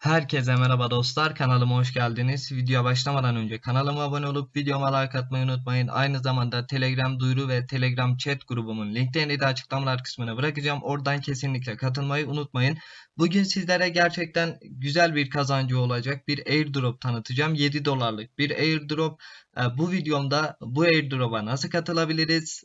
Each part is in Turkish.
Herkese merhaba dostlar. Kanalıma hoş geldiniz. Videoya başlamadan önce kanalıma abone olup videoma like atmayı unutmayın. Aynı zamanda Telegram duyuru ve Telegram chat grubumun linklerini de açıklamalar kısmına bırakacağım. Oradan kesinlikle katılmayı unutmayın. Bugün sizlere gerçekten güzel bir kazancı olacak bir airdrop tanıtacağım. 7 dolarlık bir airdrop. Ee, Bu videomda bu airdrop'a nasıl katılabiliriz?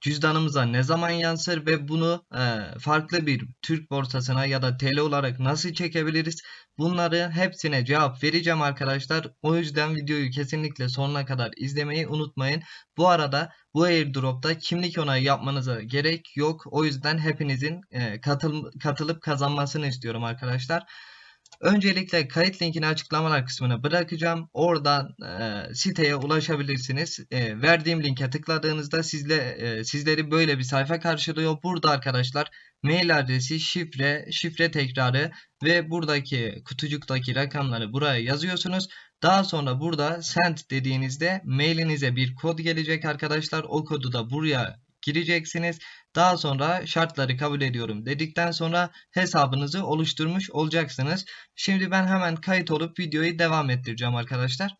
Cüzdanımıza ne zaman yansır ve bunu e, farklı bir Türk borsasına ya da TL olarak nasıl çekebiliriz? Bunları hepsine cevap vereceğim arkadaşlar. O yüzden videoyu kesinlikle sonuna kadar izlemeyi unutmayın. Bu arada bu airdrop'ta kimlik onayı yapmanıza gerek yok. O yüzden hepinizin e, katıl katılıp kazanmasını istiyorum arkadaşlar. Öncelikle kayıt linkini açıklamalar kısmına bırakacağım. Oradan e, siteye ulaşabilirsiniz. E, verdiğim linke tıkladığınızda sizle e, sizleri böyle bir sayfa karşılıyor. Burada arkadaşlar mail adresi, şifre, şifre tekrarı ve buradaki kutucuktaki rakamları buraya yazıyorsunuz. Daha sonra burada send dediğinizde mailinize bir kod gelecek arkadaşlar. O kodu da buraya gireceksiniz. Daha sonra şartları kabul ediyorum dedikten sonra hesabınızı oluşturmuş olacaksınız. Şimdi ben hemen kayıt olup videoyu devam ettireceğim arkadaşlar.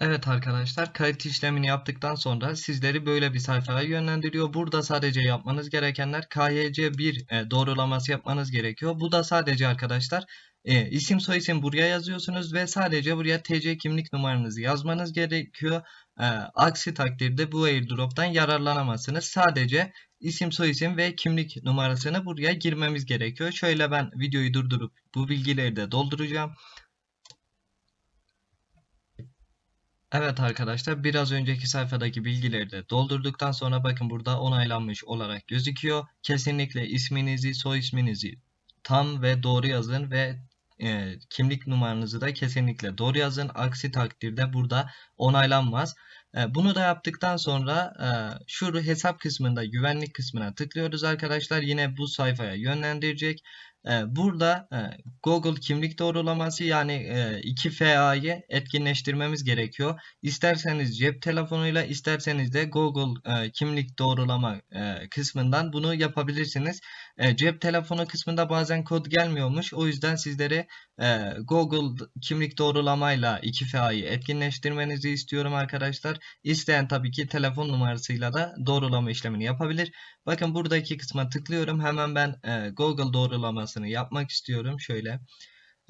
Evet arkadaşlar kayıt işlemini yaptıktan sonra sizleri böyle bir sayfaya yönlendiriyor. Burada sadece yapmanız gerekenler KYC1 e, doğrulaması yapmanız gerekiyor. Bu da sadece arkadaşlar e, isim soyisim buraya yazıyorsunuz ve sadece buraya TC kimlik numaranızı yazmanız gerekiyor. E, aksi takdirde bu airdrop'tan yararlanamazsınız. Sadece isim soyisim ve kimlik numarasını buraya girmemiz gerekiyor. Şöyle ben videoyu durdurup bu bilgileri de dolduracağım. Evet arkadaşlar biraz önceki sayfadaki bilgileri de doldurduktan sonra bakın burada onaylanmış olarak gözüküyor. Kesinlikle isminizi, soy isminizi tam ve doğru yazın ve e, kimlik numaranızı da kesinlikle doğru yazın. Aksi takdirde burada onaylanmaz. E, bunu da yaptıktan sonra e, şu hesap kısmında güvenlik kısmına tıklıyoruz arkadaşlar. Yine bu sayfaya yönlendirecek. E, burada e, Google kimlik doğrulaması yani e, 2FA'yı etkinleştirmemiz gerekiyor. İsterseniz cep telefonuyla isterseniz de Google e, kimlik doğrulama e, kısmından bunu yapabilirsiniz. E, cep telefonu kısmında bazen kod gelmiyormuş. O yüzden sizlere e, Google kimlik doğrulamayla 2FA'yı etkinleştirmenizi istiyorum arkadaşlar. İsteyen tabii ki telefon numarasıyla da doğrulama işlemini yapabilir. Bakın buradaki kısma tıklıyorum. Hemen ben e, Google doğrulamasını yapmak istiyorum. Şöyle.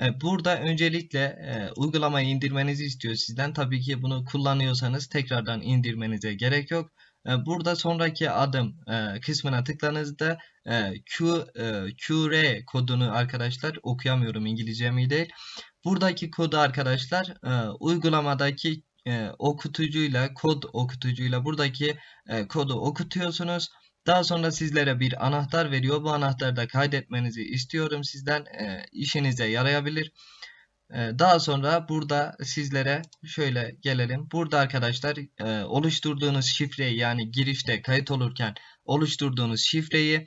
E, Burada öncelikle e, uygulamayı indirmenizi istiyor sizden. Tabii ki bunu kullanıyorsanız tekrardan indirmenize gerek yok. E, Burada sonraki adım e, kısmına tıkladığınızda e, Q, QR kodunu arkadaşlar okuyamıyorum İngilizce mi değil. Buradaki kodu arkadaşlar uygulamadaki e, okutucuyla kod okutucuyla buradaki kodu okutuyorsunuz. Daha sonra sizlere bir anahtar veriyor. Bu anahtarı da kaydetmenizi istiyorum sizden. E, işinize yarayabilir. E, daha sonra burada sizlere şöyle gelelim. Burada arkadaşlar e, oluşturduğunuz şifreyi yani girişte kayıt olurken oluşturduğunuz şifreyi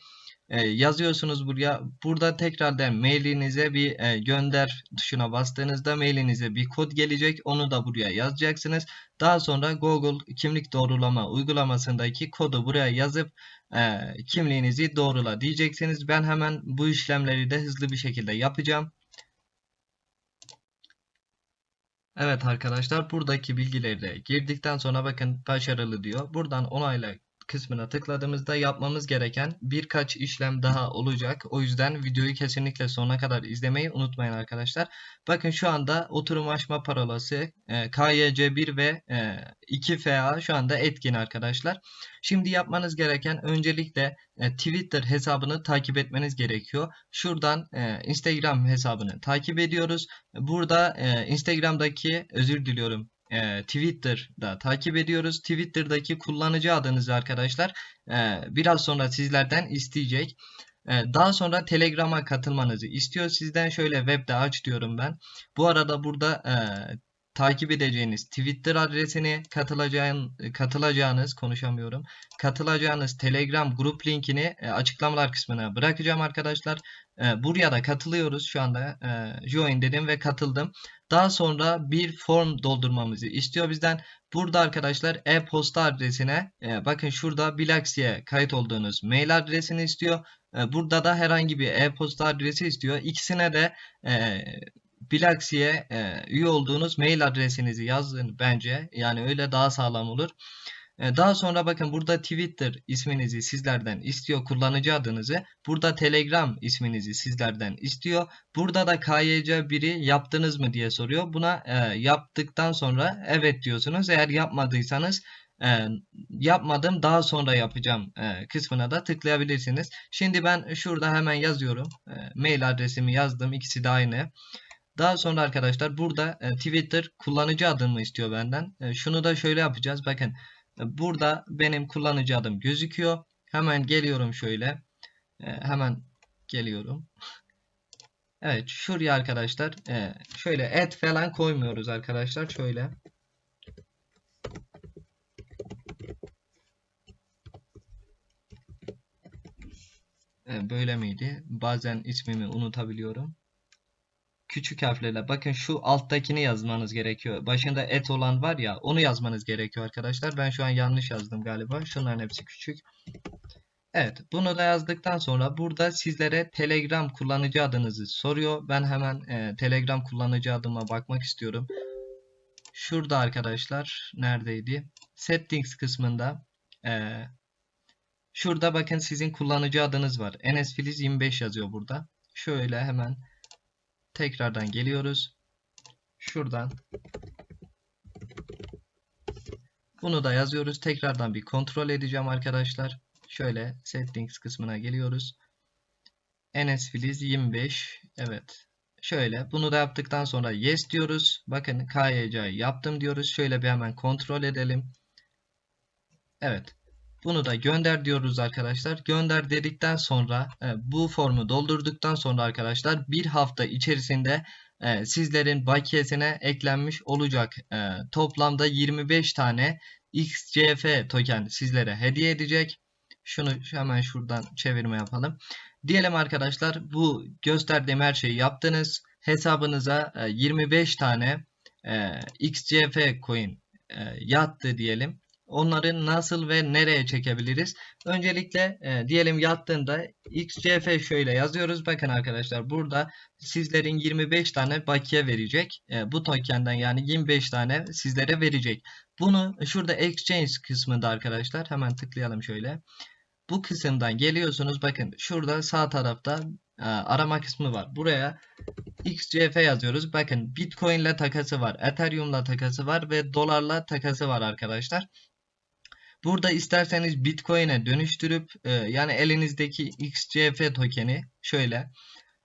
e, yazıyorsunuz buraya. Burada tekrardan mailinize bir e, gönder tuşuna bastığınızda mailinize bir kod gelecek. Onu da buraya yazacaksınız. Daha sonra Google kimlik doğrulama uygulamasındaki kodu buraya yazıp e, kimliğinizi doğrula diyeceksiniz. Ben hemen bu işlemleri de hızlı bir şekilde yapacağım. Evet arkadaşlar buradaki bilgileri de girdikten sonra bakın başarılı diyor. Buradan onayla kısmına tıkladığımızda yapmamız gereken birkaç işlem daha olacak. O yüzden videoyu kesinlikle sonuna kadar izlemeyi unutmayın arkadaşlar. Bakın şu anda oturum açma parolası e, KYC1 ve e, 2FA şu anda etkin arkadaşlar. Şimdi yapmanız gereken öncelikle e, Twitter hesabını takip etmeniz gerekiyor. Şuradan e, Instagram hesabını takip ediyoruz. Burada e, Instagram'daki özür diliyorum e, Twitter'da takip ediyoruz. Twitter'daki kullanıcı adınızı arkadaşlar e, biraz sonra sizlerden isteyecek. E, daha sonra Telegram'a katılmanızı istiyor sizden. Şöyle webde aç diyorum ben. Bu arada burada e, takip edeceğiniz Twitter adresini katılacağın, katılacağınız konuşamıyorum. Katılacağınız Telegram grup linkini e, açıklamalar kısmına bırakacağım arkadaşlar. E, buraya da katılıyoruz şu anda. E, join dedim ve katıldım. Daha sonra bir form doldurmamızı istiyor bizden. Burada arkadaşlar e-posta adresine e, bakın şurada Bilaxi'ye kayıt olduğunuz mail adresini istiyor. E, burada da herhangi bir e-posta adresi istiyor. İkisine de e, Bilaxi'ye e, üye olduğunuz mail adresinizi yazın bence. Yani öyle daha sağlam olur. E, daha sonra bakın burada Twitter isminizi sizlerden istiyor. Kullanıcı adınızı. Burada Telegram isminizi sizlerden istiyor. Burada da KYC biri yaptınız mı diye soruyor. Buna e, yaptıktan sonra evet diyorsunuz. Eğer yapmadıysanız e, yapmadım daha sonra yapacağım e, kısmına da tıklayabilirsiniz. Şimdi ben şurada hemen yazıyorum. E, mail adresimi yazdım. İkisi de aynı. Daha sonra arkadaşlar burada e, Twitter kullanıcı adımı istiyor benden. E, şunu da şöyle yapacağız. Bakın burada benim kullanıcı adım gözüküyor. Hemen geliyorum şöyle. E, hemen geliyorum. Evet şuraya arkadaşlar e, şöyle et falan koymuyoruz arkadaşlar. Şöyle. E, böyle miydi? Bazen ismimi unutabiliyorum küçük harflerle bakın şu alttakini yazmanız gerekiyor. Başında et olan var ya onu yazmanız gerekiyor arkadaşlar. Ben şu an yanlış yazdım galiba. Şunların hepsi küçük. Evet bunu da yazdıktan sonra burada sizlere Telegram kullanıcı adınızı soruyor. Ben hemen e, Telegram kullanıcı adıma bakmak istiyorum. Şurada arkadaşlar neredeydi? Settings kısmında e, şurada bakın sizin kullanıcı adınız var. Enes Filiz 25 yazıyor burada. Şöyle hemen Tekrardan geliyoruz. Şuradan bunu da yazıyoruz. Tekrardan bir kontrol edeceğim arkadaşlar. Şöyle settings kısmına geliyoruz. Enes Filiz 25. Evet. Şöyle bunu da yaptıktan sonra yes diyoruz. Bakın KYC'yi yaptım diyoruz. Şöyle bir hemen kontrol edelim. Evet. Bunu da gönder diyoruz arkadaşlar. Gönder dedikten sonra e, bu formu doldurduktan sonra arkadaşlar bir hafta içerisinde e, sizlerin bakiyesine eklenmiş olacak. E, toplamda 25 tane XCF token sizlere hediye edecek. Şunu hemen şuradan çevirme yapalım. Diyelim arkadaşlar bu gösterdiğim her şeyi yaptınız. Hesabınıza 25 tane XCF coin yattı diyelim onları nasıl ve nereye çekebiliriz? Öncelikle e, diyelim yattığında XCF şöyle yazıyoruz. Bakın arkadaşlar burada sizlerin 25 tane bakiye verecek. E, bu tokenden yani 25 tane sizlere verecek. Bunu şurada exchange kısmında arkadaşlar hemen tıklayalım şöyle. Bu kısımdan geliyorsunuz. Bakın şurada sağ tarafta e, arama kısmı var. Buraya XCF yazıyoruz. Bakın Bitcoin ile takası var. Ethereum ile takası var ve dolarla takası var arkadaşlar. Burada isterseniz Bitcoin'e dönüştürüp e, yani elinizdeki XCF tokeni şöyle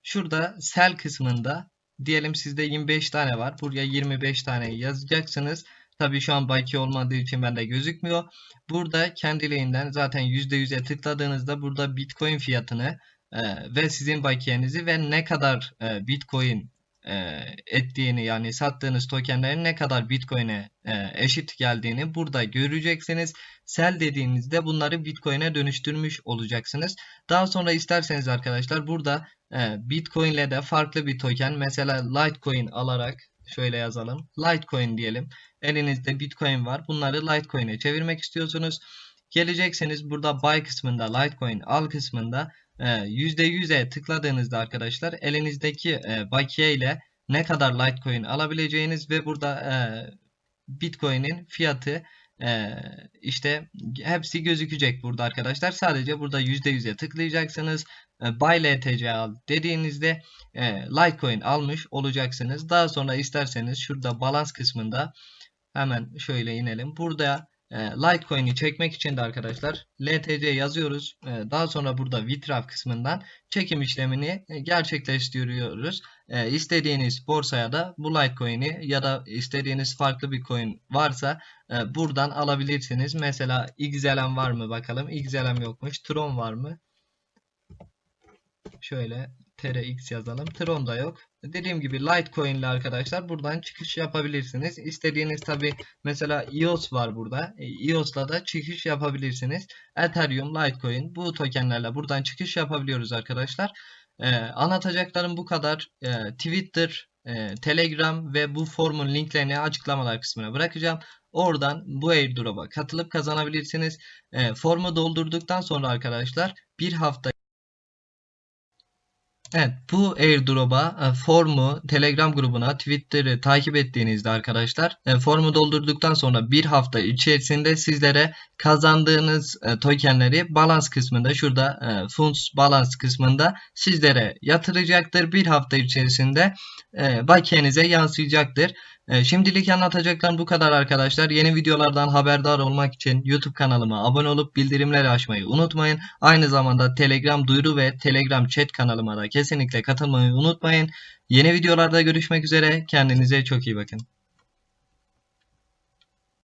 şurada sell kısmında diyelim sizde 25 tane var. Buraya 25 tane yazacaksınız. Tabii şu an baki olmadığı için bende gözükmüyor. Burada kendiliğinden zaten %100'e tıkladığınızda burada Bitcoin fiyatını e, ve sizin bakiyenizi ve ne kadar e, Bitcoin e, ettiğini yani sattığınız tokenlerin ne kadar Bitcoin'e e, eşit geldiğini burada göreceksiniz. Sell dediğinizde bunları Bitcoin'e dönüştürmüş olacaksınız. Daha sonra isterseniz arkadaşlar burada e, Bitcoin ile de farklı bir token mesela Litecoin alarak şöyle yazalım. Litecoin diyelim. Elinizde Bitcoin var. Bunları Litecoin'e çevirmek istiyorsunuz. Gelecekseniz burada buy kısmında Litecoin al kısmında %100'e tıkladığınızda arkadaşlar elinizdeki e, bakiye ile ne kadar Litecoin alabileceğiniz ve burada e, Bitcoin'in fiyatı e, işte hepsi gözükecek burada arkadaşlar. Sadece burada %100'e tıklayacaksınız. Buy LTC al dediğinizde Litecoin almış olacaksınız. Daha sonra isterseniz şurada balans kısmında hemen şöyle inelim. Burada Litecoin'i çekmek için de arkadaşlar LTC yazıyoruz. E, daha sonra burada Withdraw kısmından çekim işlemini e, gerçekleştiriyoruz. E, istediğiniz borsaya da bu Litecoin'i ya da istediğiniz farklı bir coin varsa e, buradan alabilirsiniz. Mesela XLM var mı bakalım. XLM yokmuş. Tron var mı? Şöyle TRX yazalım. Tron da yok. Dediğim gibi Litecoin ile arkadaşlar buradan çıkış yapabilirsiniz. İstediğiniz tabi mesela EOS var burada. EOS'la da çıkış yapabilirsiniz. Ethereum, Litecoin bu tokenlerle buradan çıkış yapabiliyoruz arkadaşlar. Ee, anlatacaklarım bu kadar. Ee, Twitter e, Telegram ve bu formun linklerini açıklamalar kısmına bırakacağım. Oradan bu airdrop'a katılıp kazanabilirsiniz. E, formu doldurduktan sonra arkadaşlar bir hafta Evet, bu airdrop'a e, formu Telegram grubuna Twitter'ı takip ettiğinizde arkadaşlar e, formu doldurduktan sonra bir hafta içerisinde sizlere kazandığınız e, tokenleri balans kısmında şurada funds balans kısmında sizlere yatıracaktır. Bir hafta içerisinde bakiyenize yansıyacaktır. E, şimdilik anlatacaklarım bu kadar arkadaşlar. Yeni videolardan haberdar olmak için YouTube kanalıma abone olup bildirimleri açmayı unutmayın. Aynı zamanda Telegram duyuru ve Telegram chat kanalıma da kesinlikle katılmayı unutmayın. Yeni videolarda görüşmek üzere. Kendinize çok iyi bakın.